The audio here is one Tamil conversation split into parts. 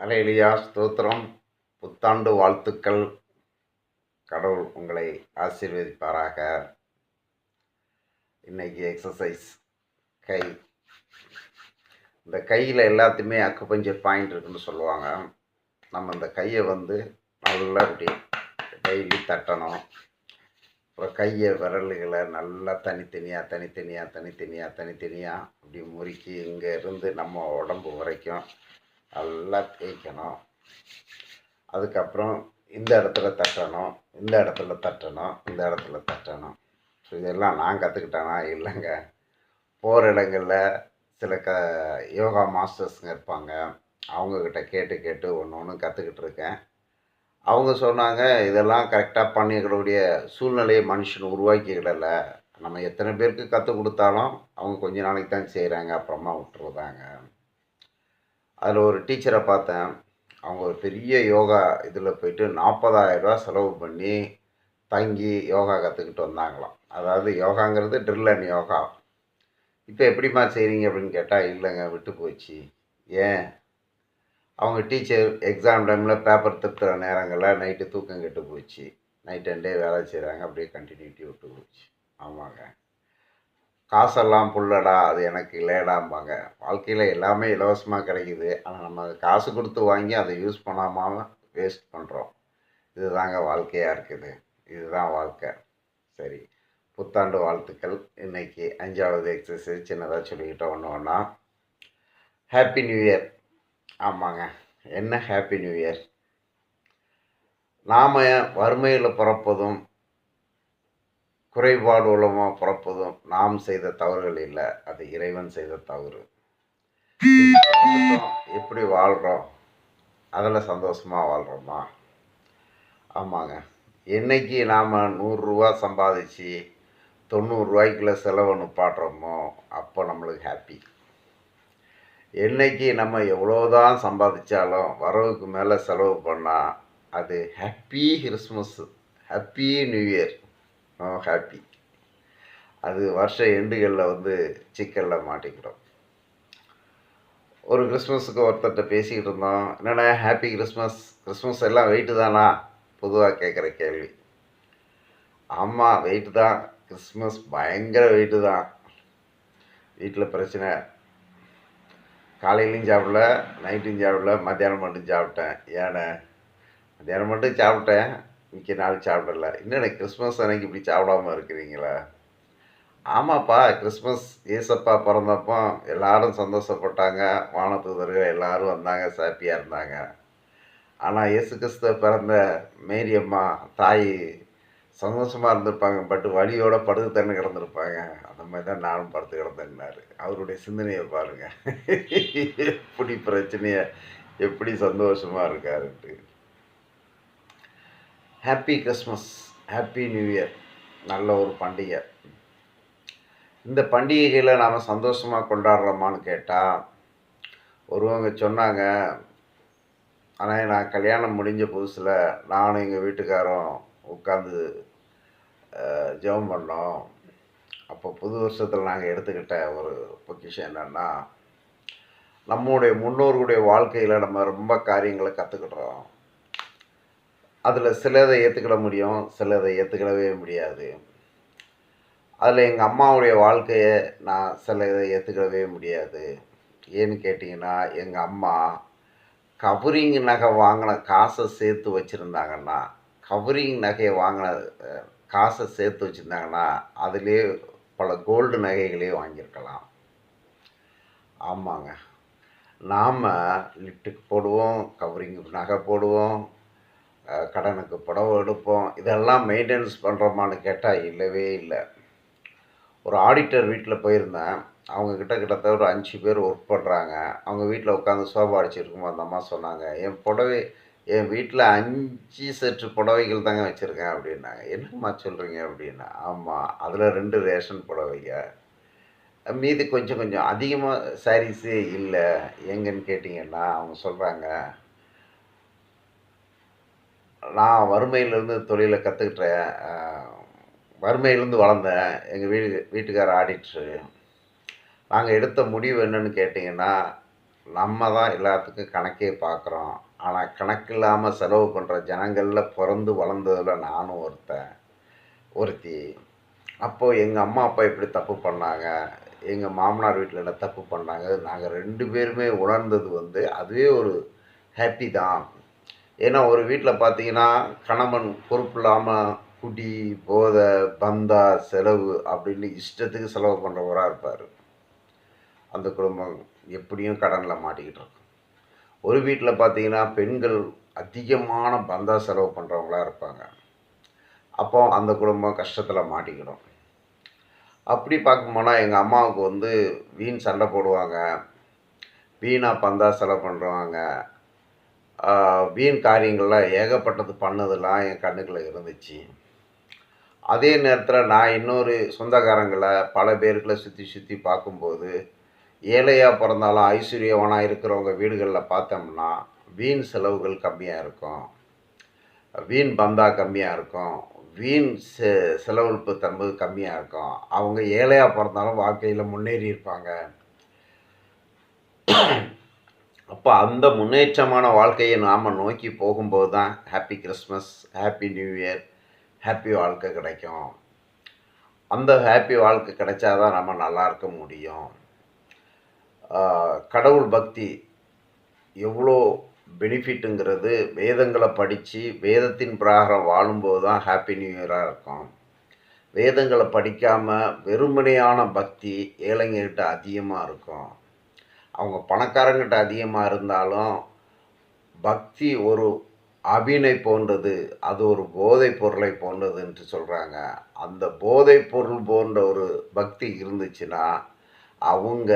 அலையிலியா ஸ்தோத்திரம். புத்தாண்டு வாழ்த்துக்கள். கடவுள் உங்களை ஆசீர்வதிப்பாராக. இன்னைக்கு எக்ஸசைஸ் கை. இந்த கையில் எல்லாத்தையுமே அக்குப்பஞ்சர் பாயிண்ட் இருக்குன்னு சொல்லுவாங்க. நம்ம இந்த கையை வந்து நல்லா இப்படி டெய்லி தட்டணும். அப்புறம் கையை விரல்களை நல்லா தனித்தனியாக தனித்தனியாக தனித்தனியாக தனித்தனியாக அப்படி முறுக்கி இங்கே இருந்து நம்ம உடம்பு வரைக்கும் நல்லா தேய்க்கணும். அதுக்கப்புறம் இந்த இடத்துல தட்டணும் இந்த இடத்துல தட்டணும் இந்த இடத்துல தட்டணும். ஸோ இதெல்லாம் நான் கற்றுக்கிட்டேனா இல்லைங்க. போகிற இடங்களில் சில க யோகா மாஸ்டர்ஸுங்க இருப்பாங்க. அவங்கக்கிட்ட கேட்டு கேட்டு ஒன்று ஒன்று கற்றுக்கிட்டு இருக்கேன். அவங்க சொன்னாங்க இதெல்லாம் கரெக்டாக பண்ணிக்கக்கூடிய சூழ்நிலையை மனுஷன் உருவாக்கிக்கிடல. நம்ம எத்தனை பேருக்கு கற்றுக் கொடுத்தாலும் அவங்க கொஞ்ச நாளைக்கு தான் செய்கிறாங்க அப்புறமா விட்டுருதாங்க அதில் ஒரு டீச்சரை பார்த்தேன். அவங்க ஒரு பெரிய யோகா இதில் போயிட்டு நாற்பதாயிரரூவா செலவு பண்ணி தங்கி யோகா கற்றுக்கிட்டு வந்தாங்களாம். அதாவது யோகாங்கிறது ட்ரில் அண்ட் யோகா இப்போ எப்படிம்மா செய்கிறீங்க அப்படின்னு கேட்டால் இல்லைங்க விட்டு போச்சு. ஏன்? அவங்க டீச்சர் எக்ஸாம் டைமில் பேப்பர் திருத்துகிற நேரங்களில் நைட்டு தூக்கம் கெட்டு போச்சு. நைட் அண்ட் டே வேலை செய்கிறாங்க அப்படியே கண்டினியூட்டி விட்டு போச்சு. ஆமாங்க. காசெல்லாம் புல்லடா அது எனக்கு இல்லைடாம்பாங்க வாழ்க்கையில் எல்லாமே இலவசமாக கிடைக்குது. ஆனால் நம்ம காசு கொடுத்து வாங்கி அதை யூஸ் பண்ணாமல் வேஸ்ட் பண்ணுறோம் இதுதாங்க வாழ்க்கையாக இருக்குது. இதுதான் வாழ்க்கை. சரி. புத்தாண்டு வாழ்த்துக்கள். இன்றைக்கி அஞ்சாவது எக்ஸசைஸ் சின்னதாக சொல்லிக்கிட்டோம். ஒன்று ஒன்றா ஹாப்பி நியூ இயர் ஆமாங்க. என்ன ஹாப்பி நியூ இயர் நாம் வறுமையில் பிறப்பதும் குறைபாடு உள்ளமாக பிறப்பதும் நாம் செய்த தவறுகள் இல்லை. அது இறைவன் செய்த தவறு. எப்படி வாழ்கிறோம் அதில் சந்தோஷமாக வாழ்கிறோமா ஆமாங்க. என்னைக்கு நாம் நூறுரூவா சம்பாதிச்சு தொண்ணூறுரூவாய்க்குள்ள செலவை நிப்பாட்டுறோமோ அப்போ நம்மளுக்கு ஹாப்பி என்னைக்கு நம்ம எவ்வளோதான் சம்பாதிச்சாலும் வரவுக்கு மேலே செலவு பண்ணால் அது happy Christmas happy new year happy அது வருஷ எண்டுகளில் வந்து சிக்கலில் மாட்டிக்கிறோம் ஒரு கிறிஸ்மஸுக்கு ஒருத்தர்கிட்ட பேசிக்கிட்டு இருந்தோம். என்னடா ஹாப்பி கிறிஸ்மஸ் கிறிஸ்மஸ் எல்லாம் வெயிட்டு தானா? பொதுவாக கேட்குற கேள்வி. ஆமாம் வெயிட்டு தான். கிறிஸ்மஸ் பயங்கர வெயிட்டு தான். வீட்டில் பிரச்சனை. காலையிலையும் சாப்பிடல நைட்டும் சாப்பிடல மத்தியானம் மட்டும் சாப்பிட்டேன். ஏன்னா மத்தியானம் மட்டும் சாப்பிட்டேன். மிக்க நாள் சாப்பிடல. என்னென்ன கிறிஸ்மஸ் அன்னைக்கு இப்படி சாப்பிடாம இருக்கிறீங்களா? ஆமாப்பா கிறிஸ்மஸ் ஏசப்பா பிறந்தப்போ எல்லாரும் சந்தோஷப்பட்டாங்க. வானத்துதர்கள் எல்லாரும் வந்தாங்க சாப்பியாக இருந்தாங்க. ஆனால் இயேசு கிறிஸ்துவ பிறந்த மேரி அம்மா தாய் சந்தோஷமாக இருந்திருப்பாங்க பட் வழியோட படுத்து தண்ணி கிடந்திருப்பாங்க. அந்த மாதிரி தான் நானும் படுத்து கிடந்தேன்னாரு. அவருடைய சிந்தனையை பாருங்கள் எப்படி பிரச்சனையை எப்படி சந்தோஷமாக இருக்காருன்ட்டு. Happy Christmas happy new year நல்ல ஒரு பண்டிகை. இந்த பண்டிகைகளை நாம் சந்தோஷமாக கொண்டாடுறோமான்னு கேட்டால் ஒருவங்க சொன்னாங்க ஆனால் நான் கல்யாணம் முடிஞ்ச புதுசில் நானும் எங்கள் வீட்டுக்காரரும் உட்காந்து ஜெபம் பண்ணோம். அப்போ புது வருஷத்தில் நாங்கள் எடுத்துக்கிட்ட ஒரு பொக்கிஷன் என்னென்னா நம்முடைய முன்னோர்களுடைய வாழ்க்கையில் நம்ம ரொம்ப காரியங்களை கற்றுக்கிட்டோம் அதில் சிலதை ஏற்றுக்கிட முடியும் சிலதை ஏற்றுக்கிடவே முடியாது. அதில் எங்கள் அம்மாவுடைய வாழ்க்கையை நான் சில இதை ஏற்றுக்கிடவே முடியாது. ஏன்னு கேட்டிங்கன்னா எங்கள் அம்மா கவரிங் நகை வாங்கின காசை சேர்த்து வச்சுருந்தாங்கன்னா கவரிங் நகையை வாங்கின காசை சேர்த்து வச்சுருந்தாங்கன்னா அதிலே பல கோல்டு நகைகளே வாங்கியிருக்கலாம். ஆமாங்க. நாம் லிஃப்ட்டுக்கு போடுவோம் கவரிங் நகை போடுவோம் கடனுக்கு புடவை எடுப்போம். இதெல்லாம் மெயின்டெனன்ஸ் பண்ணுறோமான்னு கேட்டால் இல்லவே இல்லை. ஒரு ஆடிட்டர் வீட்டில் போயிருந்தேன். அவங்க கிட்ட கிட்டத்தட்ட ஒரு அஞ்சு பேர் ஒர்க் பண்ணுறாங்க அவங்க வீட்டில் உட்காந்து சோபா அடிச்சிருக்கும்போது அந்த அம்மா சொன்னாங்க என் புடவை என் வீட்டில் அஞ்சு செட்டு புடவைகள் தாங்க வச்சுருக்கேன் அப்படின்னாங்க. என்னம்மா சொல்கிறீங்க அப்படின்னா ஆமாம் அதில் ரெண்டு ரேஷன் புடவைங்க. மீதி கொஞ்சம் கொஞ்சம் அதிகமாக சாரீஸே இல்லை. எங்கன்னு கேட்டிங்கன்னா அவங்க சொல்கிறாங்க நான் வறுமையிலேருந்து தொழிலை கற்றுக்கிட்டேன் வறுமையிலேருந்து வளர்ந்தேன் எங்கள் வீடு வீட்டுக்கார ஆடிட்ரு. நாங்கள் எடுத்த முடிவு என்னென்னு கேட்டிங்கன்னா நம்ம தான் எல்லாத்துக்கும் கணக்கே பார்க்குறோம் ஆனால் கணக்கு இல்லாமல் செலவு பண்ணுற ஜனங்களில் பிறந்து வளர்ந்ததில் நானும் ஒருத்தன் ஒருத்தி. அப்போது எங்கள் அம்மா அப்பா எப்படி தப்பு பண்ணாங்க? எங்கள் மாமனார் வீட்டில் என்ன தப்பு பண்ணாங்க நாங்கள் ரெண்டு பேருமே உணர்ந்தது வந்து அதுவே ஒரு ஹாப்பி தான். ஏன்னா ஒரு வீட்டில் பார்த்தீங்கன்னா கணவன் பொறுப்பு இல்லாமல் குடி போதை பந்தா செலவு அப்படின்னு இஷ்டத்துக்கு செலவு பண்ணுறவராக இருப்பார். அந்த குடும்பம் எப்படியும் கடனில் மாட்டிக்கிட்டு இருக்கும். ஒரு வீட்டில் பார்த்தீங்கன்னா பெண்கள் அதிகமான பந்தா செலவு பண்ணுறவங்களா இருப்பாங்க. அப்போ அந்த குடும்பம் கஷ்டத்தில் மாட்டிக்கிடும். அப்படி பார்க்க போனால் எங்கள் அம்மாவுக்கு வந்து வீண் சண்டை போடுவாங்க. வீணாக பந்தா செலவு பண்ணுறாங்க வீண் காரியங்கள்லாம் ஏகப்பட்டது பண்ணதெல்லாம் என் கண்ணுக்குள்ளே இருந்துச்சு. அதே நேரத்தில் நான் இன்னொரு சொந்தக்காரங்களை பல பேருக்குள்ள சுற்றி சுற்றி பார்க்கும்போது ஏழையாக பிறந்தாலும் ஐஸ்வர்யவனாக இருக்கிறவங்க வீடுகளில் பார்த்தோம்னா வீண் செலவுகள் கம்மியாக இருக்கும். வீண் பந்தா கம்மியாக இருக்கும். வீண் செ செலவழிப்பு தன்மை கம்மியாக இருக்கும். அவங்க ஏழையாக பிறந்தாலும் வாழ்க்கையில் முன்னேறி இருப்பாங்க. அப்போ அந்த முன்னேற்றமான வாழ்க்கையை நாம் நோக்கி போகும்போது தான் happy Christmas happy new year happy வாழ்க்கை கிடைக்கும். அந்த ஹாப்பி வாழ்க்கை கிடைச்சா தான் நம்ம நல்லா இருக்க முடியும். கடவுள் பக்தி எவ்வளோ பெனிஃபிட்டுங்கிறது வேதங்களை படித்து வேதத்தின் பிராகாரம் வாழும்போது தான் ஹாப்பி நியூ இயராக இருக்கும். வேதங்களை படிக்காமல் வெறுமனையான பக்தி ஏழைங்ககிட்ட அதிகமாக இருக்கும். அவங்க பணக்காரங்கிட்ட அதிகமாக இருந்தாலும் பக்தி ஒரு அபினை போன்றது அது ஒரு போதைப் பொருளை போன்றது என்று சொல்கிறாங்க அந்த போதைப் பொருள் போன்ற ஒரு பக்தி இருந்துச்சுன்னா அவங்க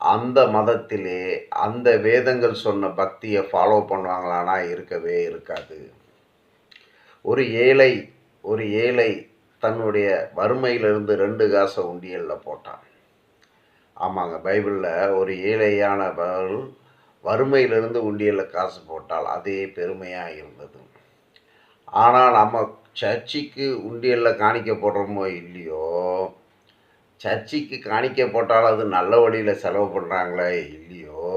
அந்த மதத்திலே அந்த வேதங்கள் சொன்ன பக்தியை ஃபாலோ பண்ணுவாங்களானா இருக்கவே இருக்காது. ஒரு ஏழை ஒரு ஏழை தன்னுடைய வறுமையிலிருந்து ரெண்டு காசை உண்டியலில் போட்டான். ஆமாங்க பைபிளில் ஒரு ஏழையானவர் வறுமையிலிருந்து உண்டியலில் காசு போட்டால் அதே பெருமையாக இருந்தது. ஆனால் நம்ம சர்ச்சுக்கு உண்டியலில் காணிக்க போடுறோமோ இல்லையோ சர்ச்சுக்கு காணிக்க போட்டால் அது நல்ல வழியில் செலவு பண்ணுறாங்களே இல்லையோ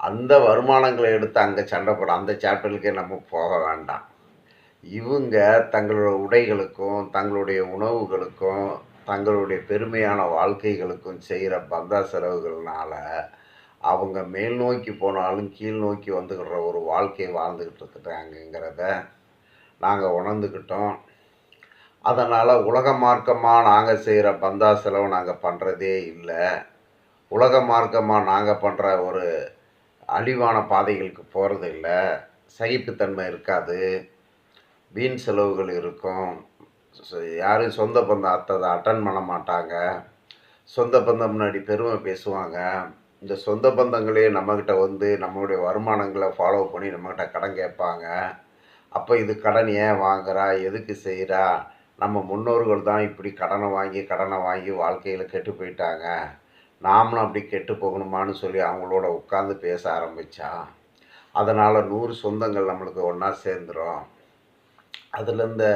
அந்த வருமானங்களை எடுத்து அங்கே சண்டை போட அந்த சாப்பிட்டலுக்கே நம்ம போக வேண்டாம். இவங்க தங்களோட உடைகளுக்கும் தங்களுடைய உணவுகளுக்கும் தங்களுடைய பெருமையான வாழ்க்கைகளுக்கும் செய்கிற பந்தா செலவுகள்னால அவங்க மேல் நோக்கி போனாலும் கீழ் நோக்கி வந்துக்கிற ஒரு வாழ்க்கையை வாழ்ந்துக்கிட்டு இருக்கிறாங்கங்கிறத நாங்கள் உணர்ந்துக்கிட்டோம். அதனால் உலக மார்க்கமாக நாங்கள் செய்கிற பந்தா செலவு நாங்கள் பண்ணுறதே இல்லை. உலக மார்க்கமாக நாங்கள் பண்ணுற ஒரு அழிவான பாதைகளுக்கு போகிறது இல்லை சகிப்புத்தன்மை இருக்காது. வீண் செலவுகள் இருக்கும். யாரும் சொந்த பந்தம் அத்ததை அட்டன் பண்ண மாட்டாங்க. சொந்த பந்தம் முன்னாடி பெருமை பேசுவாங்க. இந்த சொந்த பந்தங்களே நம்மக்கிட்ட வந்து நம்மளுடைய வருமானங்களை ஃபாலோ பண்ணி நம்மக்கிட்ட கடன் கேட்பாங்க. அப்போ இது கடன் ஏன் வாங்குறா? எதுக்கு செய்கிறா நம்ம முன்னோர்கள் தான் இப்படி கடனை வாங்கி கடனை வாங்கி வாழ்க்கையில் கெட்டு போயிட்டாங்க. நாமளும் அப்படி கெட்டு போகணுமான்னு சொல்லி அவங்களோட உட்காந்து பேச ஆரம்பித்தா அதனால் நூறு சொந்தங்கள் நம்மளுக்கு ஒன்றா சேர்ந்துரும். அதில் இந்த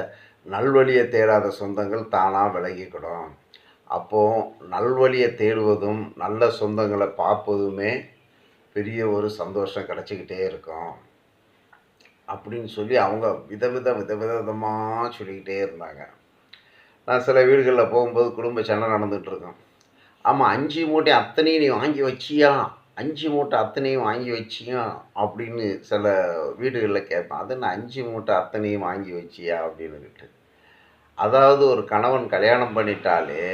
நல்வழியை தேடாத சொந்தங்கள் தானாக விலகிக்கிடும். அப்போது நல்வழியை தேடுவதும் நல்ல சொந்தங்களை பார்ப்பதுமே பெரிய ஒரு சந்தோஷம் கிடச்சிக்கிட்டே இருக்கும். அப்படின்னு சொல்லி அவங்க விதவித விதவிதமாக சொல்லிக்கிட்டே இருந்தாங்க. நான் சில வீடுகளில் போகும்போது குடும்ப சண்டை நடந்துகிட்ருக்கோம் ஆமாம் அஞ்சு மூட்டை அத்தனையும் நீ வாங்கி வச்சியா? அஞ்சு மூட்டை அத்தனையும் வாங்கி வச்சியா அப்படின்னு சில வீடுகளில் கேட்பேன். அது நான் அஞ்சு மூட்டை அத்தனையும் வாங்கி வச்சியா அப்படின்னுக்கிட்டு அதாவது ஒரு கணவன் கல்யாணம் பண்ணிட்டாலே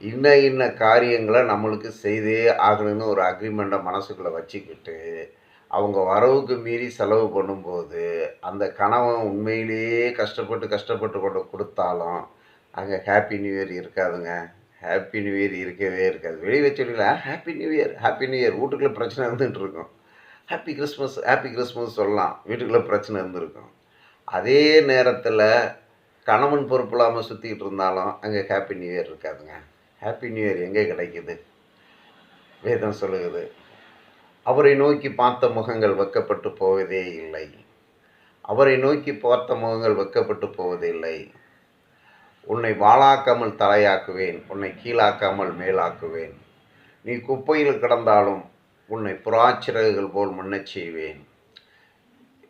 இன்ன இன்ன காரியங்களை நம்மளுக்கு செய்தே ஆகணும்னு ஒரு அக்ரிமெண்ட்டை மனசுக்குள்ளே வச்சுக்கிட்டு அவங்க வரவுக்கு மீறி செலவு பண்ணும்போது அந்த கணவன் உண்மையிலேயே கஷ்டப்பட்டு கஷ்டப்பட்டு கொண்டு கொடுத்தாலும் அங்கே ஹாப்பி நியூ இயர் இருக்காதுங்க. ஹாப்பி நியூ இயர் இருக்கவே இருக்காது. வெளியே வச்சுருக்கலாம் happy new year happy new year வீட்டுக்குள்ளே பிரச்சனை இருந்துகிட்டு இருக்கும் ஹாப்பி கிறிஸ்மஸ் ஹாப்பி கிறிஸ்மஸ் சொல்லலாம். வீட்டுக்குள்ளே பிரச்சனை இருந்திருக்கும். அதே நேரத்தில் கணவன் பொறுப்பு இல்லாமல் சுற்றிக்கிட்டு இருந்தாலும் அங்கே ஹாப்பி நியூ இயர் இருக்காதுங்க. ஹாப்பி நியூ இயர் எங்கே கிடைக்குது? வேதம் சொல்லுகிறது. அவரை நோக்கி பார்த்த முகங்கள் வெக்கப்பட்டு போவதே இல்லை. அவரை நோக்கி பார்த்த முகங்கள் வெக்கப்பட்டு போவதில்லை. உன்னை வாழாக்காமல் தலையாக்குவேன் உன்னை கீழாக்காமல் மேலாக்குவேன். நீ குப்பையில் கிடந்தாலும் உன்னை புறாச்சிறகுகள் போல் முன்னச் செய்வேன்.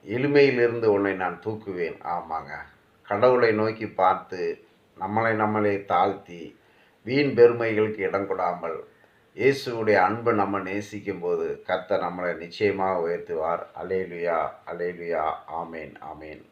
எளிமையிலிருந்து உன்னை நான் தூக்குவேன். ஆமாங்க. கடவுளை நோக்கி பார்த்து நம்மளை நம்மளே தாழ்த்தி வீண் பெருமைகளுக்கு இடம் கொடாமல் இயேசுவுடைய அன்பை நம்ம நேசிக்கும் போது கர்த்தர் நம்மளை நிச்சயமாக உயர்த்துவார். அலேலுயா அலேலுயா ஆமேன் ஆமேன்.